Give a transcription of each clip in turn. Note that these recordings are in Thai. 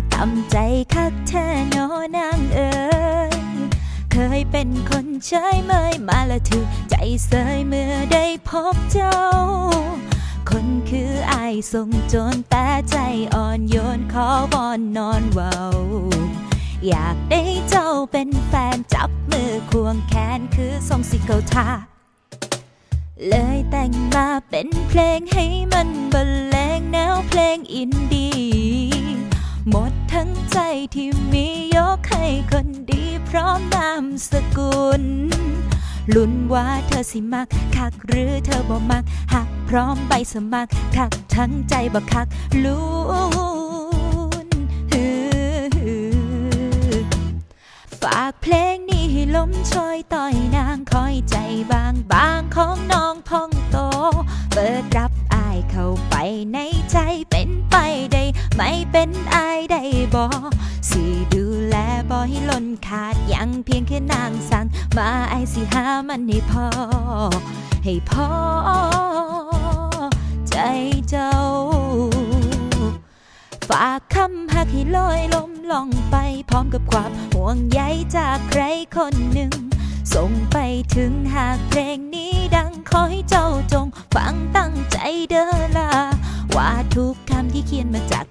มาตำใจคักแท้นอนางเอ๋ยเคยเป็นคนเฉยเมยมาละถือใจเสยเมื่อได้พบเจ้า คนคืออายทรงโจรแต่ใจอ่อนโยนขอวอนนอนเว้าอยากได้เจ้าเป็นแฟนจับมือควงแขนคือทรงสิเกาทาเลยแต่งมาเป็นเพลงให้มันบรรเลงแนวเพลงอินดี้ ทั้งใจที่มียกให้คนดีพร้อมนามสกุล ลุ้นว่าเธอสิมักคักหรือเธอบ่มัก หักพร้อมใบสมัครคักทั้งใจบ่คักลุ้นฝากเพลงนี้ให้ลมช่วยต่อยนางคอยใจบางบางของน้องพองโต เปิดรับอายเข้าไปในใจ ไม่เป็นอายได้บอสิดูแลบอให้ล้นขาดยังเพียงแค่นางสั่งมาไอสิหามันให้พอ ให้พอ ใจเจ้า ฝากคำหักให้ลอยลมล่องไปพร้อมกับความห่วงใยจากใครคนหนึ่ง ส่งไปถึงหากเพลงนี้ดังขอให้เจ้าจง ฟังตั้งใจเด้อลาว่าทุก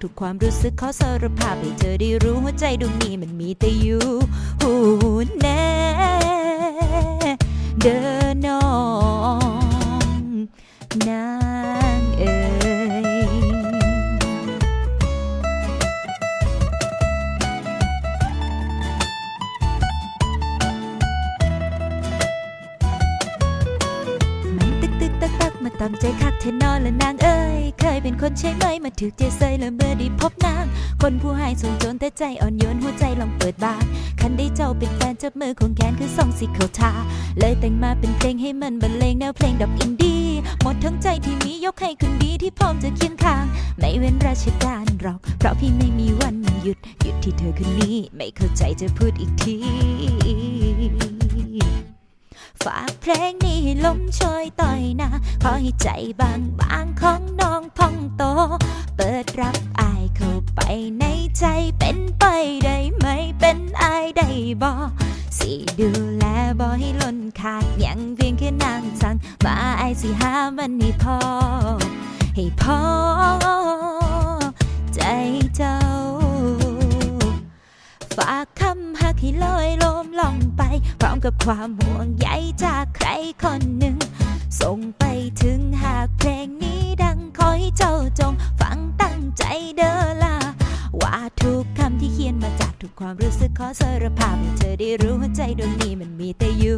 ทุกความรู้สึกขอสารภาพให้เธอได้รู้หัวใจดวงนี้มันมีแต่อยู่หูแน่เด้อน้ มาตามใจคักเทนอนและนางเอ้ย เคยเป็นคนใช่ไหม มาถึกใจเซยแล้วเมื่อได้พบนาง คนผู้ให้ส่งจรแต่ใจอ่อนโยนหัวใจลองเปิดบานคันได้เจ้าเป็นแฟนจับมือของแขนคือส่องสิเขาทา เลยแต่งมาเป็นเพลงให้มันบรรเลงแนวเพลงดอกอินดี้หมดทั้งใจที่มียกให้คนดีที่พร้อมจะเคียงข้าง ไม่เว้นราชการหรอก เพราะพี่ไม่มีวันหยุดหยุดที่เธอคนนี้ ไม่เข้าใจจะพูดอีกที ฝากเพลงนี้ให้ลมช่วยต่อยนะ ขอให้ใจบางบางของน้องพองโต เปิดรับอายเข้าไปในใจเป็นไปได้ไหมเป็นอายได้บ่สิดูแลบ่ให้ล้นขาดยังเพียงแค่นางสั่งมาไอสิหามันให้พอ ให้พอ ใจเจ้าฝาก คำหักให้ลอยลมล่องไป พร้อมกับความห่วงใยจากใครคนหนึ่ง ส่งไปถึงหากเพลงนี้ดังขอให้เจ้าจง ฟังตั้งใจเด้อล่ะว่าทุกคำที่เขียนมาจากทุกความรู้สึกขอสารภาพให้เธอได้รู้ว่าใจดวงนี้มันมีแต่ยู